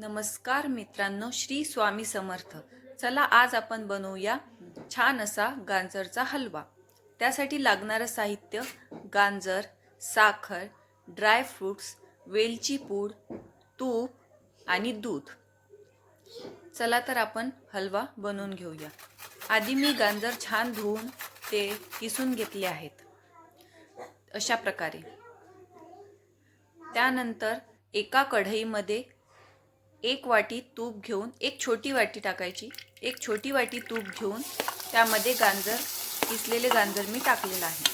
नमस्कार मित्रांनो श्री स्वामी समर्थ. चला आज आपण बनवूया छान असा गाजरचा हलवा. त्यासाठी लागणारं साहित्य गाजर साखर ड्रायफ्रूट्स वेलची पूड तूप आणि दूध. चला तर आपण हलवा बनवून घेऊया. आधी मी गाजर छान धुवून ते किसून घेतले आहेत. अशा प्रकारे. त्यानंतर एका कढईमध्ये एक वाटी तूप घेऊन एक छोटी वाटी टाकायची. एक छोटी वाटी तूप घेऊन त्यामध्ये गाजर किसलेले गाजर मी टाकलेलं आहे.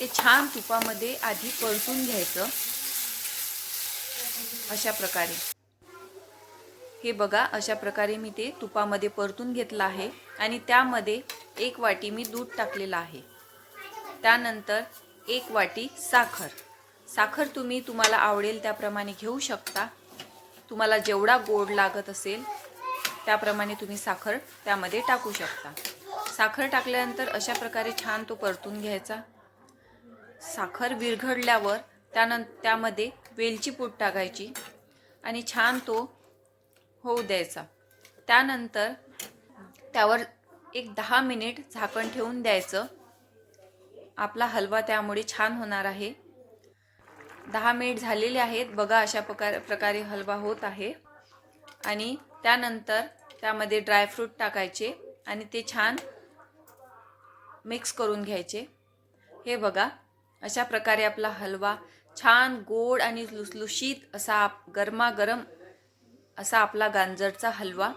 ते छान तुपामध्ये आधी परतून घ्यायचं. अशा प्रकारे. हे बघा अशा प्रकारे मी ते तुपामध्ये परतून घेतलं आहे आणि त्यामध्ये एक वाटी मी दूध टाकलेलं आहे. त्यानंतर एक वाटी साखर. साखर तुम्ही तुम्हाला आवडेल त्याप्रमाणे घेऊ शकता. तुम्हाला जेवढा गोड लागत असेल त्याप्रमाणे तुम्ही साखर त्यामध्ये टाकू शकता. साखर टाकल्यानंतर अशा प्रकारे छान तो परतून घ्यायचा. साखर विरघडल्यावर त्यानं त्यामध्ये वेलची पूड टाकायची आणि छान तो होऊ द्यायचा. त्यानंतर त्यावर एक दहा मिनिट झाकण ठेवून द्यायचं. आपला हलवा त्यामुळे छान होणार आहे. दहा मिनिट झालेले आहेत. बघा अशा प्रकार प्रकारे हलवा होत आहे. आणि त्यानंतर त्यामध्ये ड्रायफ्रूट टाकायचे आणि ते छान मिक्स करून घ्यायचे. हे बघा अशा प्रकारे आपला हलवा छान गोड आणि लुसलुशीत असा आप गरमागरम असा आपला गांजरचा हलवा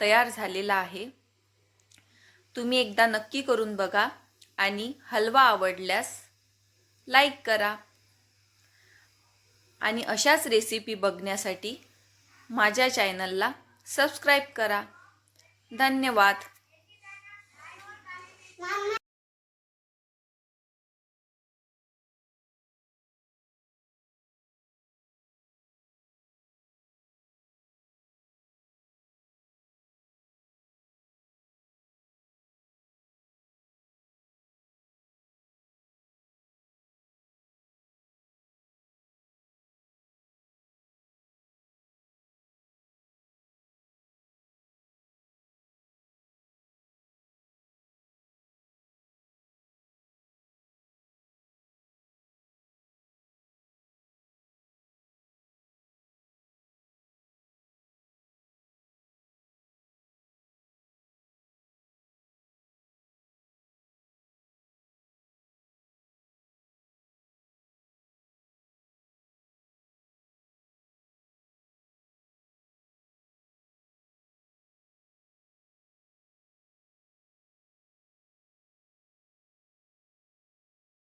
तयार झालेला आहे. तुम्ही एकदा नक्की करून बघा आणि हलवा आवडल्यास लाईक करा. आणि अशाच रेसिपी बघण्यासाठी माझ्या चॅनलला सबस्क्राईब करा. धन्यवाद.